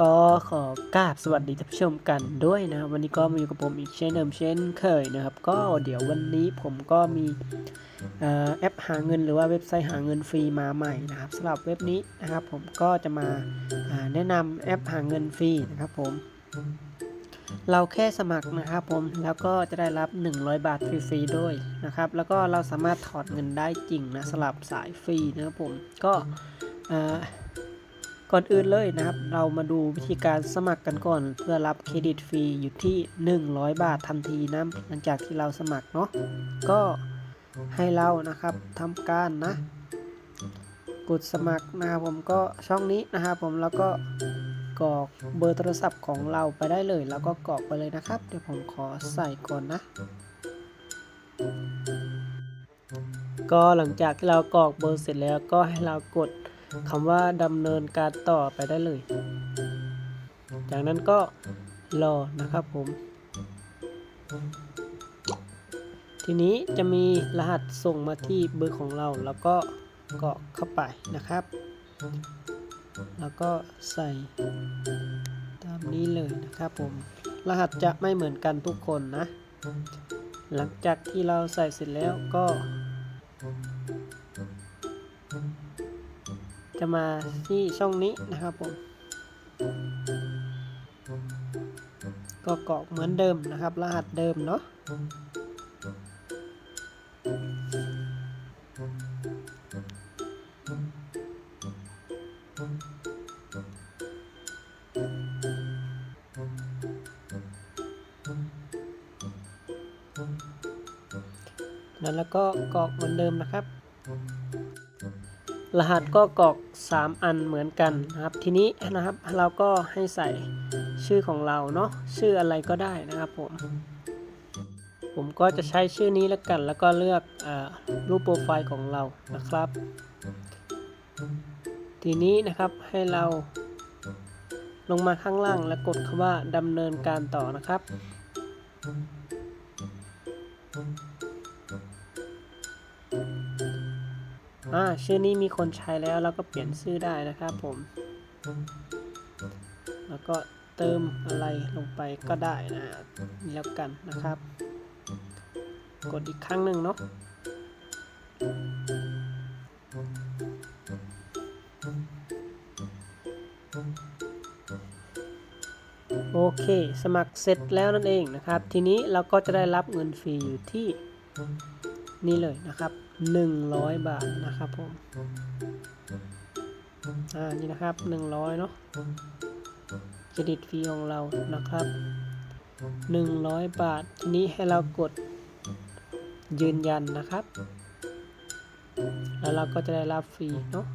ก็ขอกราบสวัสดีท่านผู้ชมกันด้วยนะ วันนี้ก็มาอยู่กับผมอีกเช่นเดิมเช่นเคยนะครับ ก็เดี๋ยววันนี้ผมก็มีออแอปหาเงินหรือว่าเว็บไซต์หาเงินฟรีมาใหม่นะครับสำหรับเว็บนี้นะครับผมก็จะมาาแนะนำแอปหาเงินฟรีนะครับผมเราแค่สมัครนะครับผมแล้วก็จะได้รับ 100 บาทฟรีๆด้วยนะครับ แล้วก็เราสามารถถอดเงินได้จริงนะสำหรับสายฟรีนะครับผมก็อ่า ก่อนอื่นเลยนะครับ เรามาดูวิธีการสมัครกันก่อน เพื่อรับเครดิตฟรีอยู่ที่ 100 บาททันทีนะหลังจากที่เราสมัครเนาะก็ให้เรานะครับทำการนะกดสมัครนะครับผมก็ช่องนี้นะครับผมแล้วก็กรอกเบอร์โทรศัพท์ของเราไปได้เลย แล้วก็กรอกไปเลยนะครับ เดี๋ยวผมขอใส่ก่อนนะ ก็หลังจากที่เรากรอกเบอร์เสร็จแล้วก็ให้เรากด คำว่าดำเนินการต่อไปได้เลย จากนั้นก็รอนะครับผม ทีนี้จะมีรหัสส่งมาที่เบอร์ของเราแล้วก็กรอกเข้าไปนะครับ แล้วก็ใส่ตามนี้เลยนะครับผม รหัสจะไม่เหมือนกันทุกคนนะ หลังจากที่เราใส่เสร็จแล้วก็ จะมาที่ช่องนี้นะครับผม ก็กรอกเหมือนเดิมนะครับ รหัสเดิมเนาะนั้นแล้วก็กรอกเหมือนเดิมนะครับ รหัสก็กรอก 3 อันเหมือนกันนะครับ ทีนี้นะครับเราก็ให้ใส่ชื่อของเราเนาะชื่ออะไรก็ได้นะครับผมผมก็จะใช้ชื่อนี้แล้วกัน แล้วก็เลือกอรูปโปรไฟล์ของเรานะครับ ทีนี้นะครับให้เราลงมาข้างล่างแล้วกดคำว่าดำเนินการต่อนะครับ อ่าชื่อนี้มีคนใช้แล้วเราก็เปลี่ยนชื่อได้นะครับผม แล้วก็เติมอะไรลงไปก็ได้นะแล้วกันนะครับ กดอีกครั้งหนึ่งเนาะโอเค สมัครเสร็จแล้วนั่นเองนะครับ ทีนี้เราก็จะได้รับเงินฟรีอยู่ที่ นี่เลยนะครับ 100 บาทนะครับผมอ่านี่นะครับ 100เนาะเครดิตฟรีของเรานะครับ 100 บาททีนี้ให้เรากดยืนยันนะครับ แล้วเราก็จะได้รับฟรีเนาะ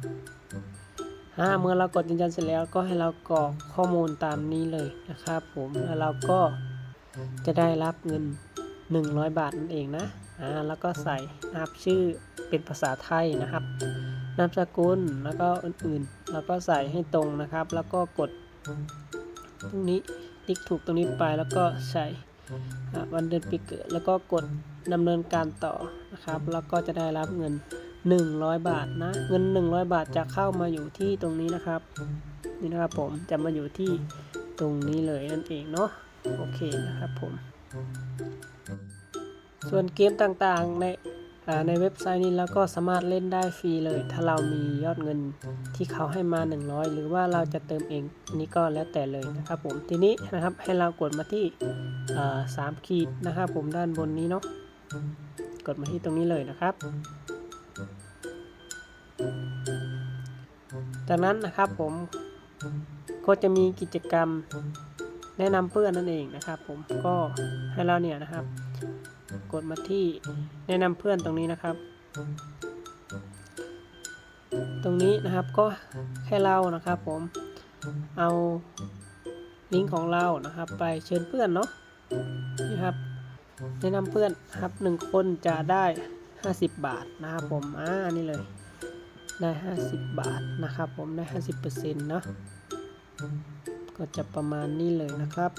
อ่าเมื่อเรากดยืนยันเสร็จแล้วก็ให้เรากรอกข้อมูลตามนี้เลยนะครับผมแล้วเราก็จะได้รับเงิน 100 บาทนั่นเองนะ อ่าแล้วก็ใส่นะครับชื่อเป็นภาษาไทยนะครับ นามสกุลแล้วก็อื่นๆ แล้วก็ใส่ให้ตรงนะครับ แล้วก็กดตรงนี้ติ๊กถูกตรงนี้ไปแล้วก็ใส่วันเดือนปีเกิดแล้วก็กดดำเนินการต่อนะครับ แล้วก็จะได้รับเงิน 100 บาทนะ เงิน 100 บาทจะเข้ามาอยู่ที่ตรงนี้นะครับ นี่นะครับผมจะมาอยู่ที่ตรงนี้เลยนั่นเองเนาะโอเคนะครับผม ส่วนเกมต่างๆในอ่าในเว็บไซต์นี้เราก็สามารถเล่นได้ฟรีเลย ถ้าเรามียอดเงินที่เขาให้มา 100 หรือว่าเราจะเติมเองอันนี้ก็แล้วแต่เลยนะครับผมทีนี้นะครับให้เรากดมาที่อ่าสามขีดนะครับผมด้านบนนี้เนาะกดมาที่ตรงนี้เลยนะครับ จากนั้นนะครับผมก็จะมีกิจกรรมแนะนำเพื่อนนั่นเองนะครับ ผมก็ให้เราเนี่ยนะครับ กดมาที่แนะนำเพื่อนตรงนี้นะครับ ตรงนี้นะครับก็ให้เรานะครับผมเอาลิงก์ของเรานะครับ ไปเชิญเพื่อนเนาะนี่ครับแนะนำเพื่อนครับหนึ่งคนจะได้ 50 บาทนะครับผมอ่านี่เลยได้ 50 บาทนะครับผมได้ 50%เนาะก็จะประมาณนี้เลยนะครับ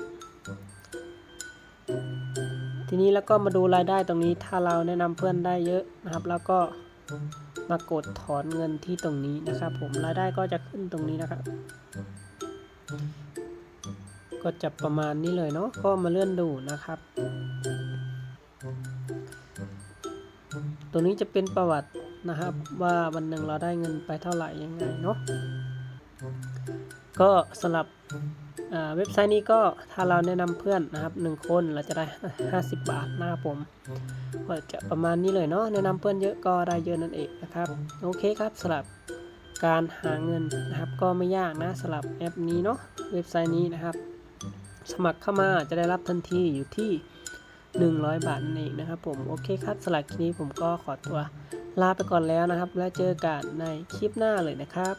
ทีนี้แล้วก็มาดูรายได้ตรงนี้ถ้าเราแนะนำเพื่อนได้เยอะนะครับ แล้วก็มากดถอนเงินที่ตรงนี้นะครับ ผมรายได้ก็จะขึ้นตรงนี้นะครับ ก็จะประมาณนี้เลยเนาะก็มาเลื่อนดูนะครับตัวนี้จะเป็นประวัตินะครับ ว่าวันหนึ่งเราได้เงินไปเท่าไหร่ยังไงเนาะก็สำหรับ เว็บไซต์นี้ก็ถ้าเราแนะนำเพื่อนนะครับหนึ่งคนเราจะได้ 50 บาทนะครับผมก็จะประมาณนี้เลยเนาะแนะนำเพื่อนเยอะก็ได้เยอะนั่นเองนะครับโอเคครับสำหรับการหาเงินนะครับก็ไม่ยากนะสำหรับแอปนี้เนาะเว็บไซต์นี้นะครับ สมัครเข้ามาจะได้รับทันทีอยู่ที่ 100 บาทนั่นเองนะครับผมโอเคครับสำหรับคลิปนี้ผมก็ขอตัวลาไปก่อนแล้วนะครับ แล้วเจอกันในคลิปหน้าเลยนะครับ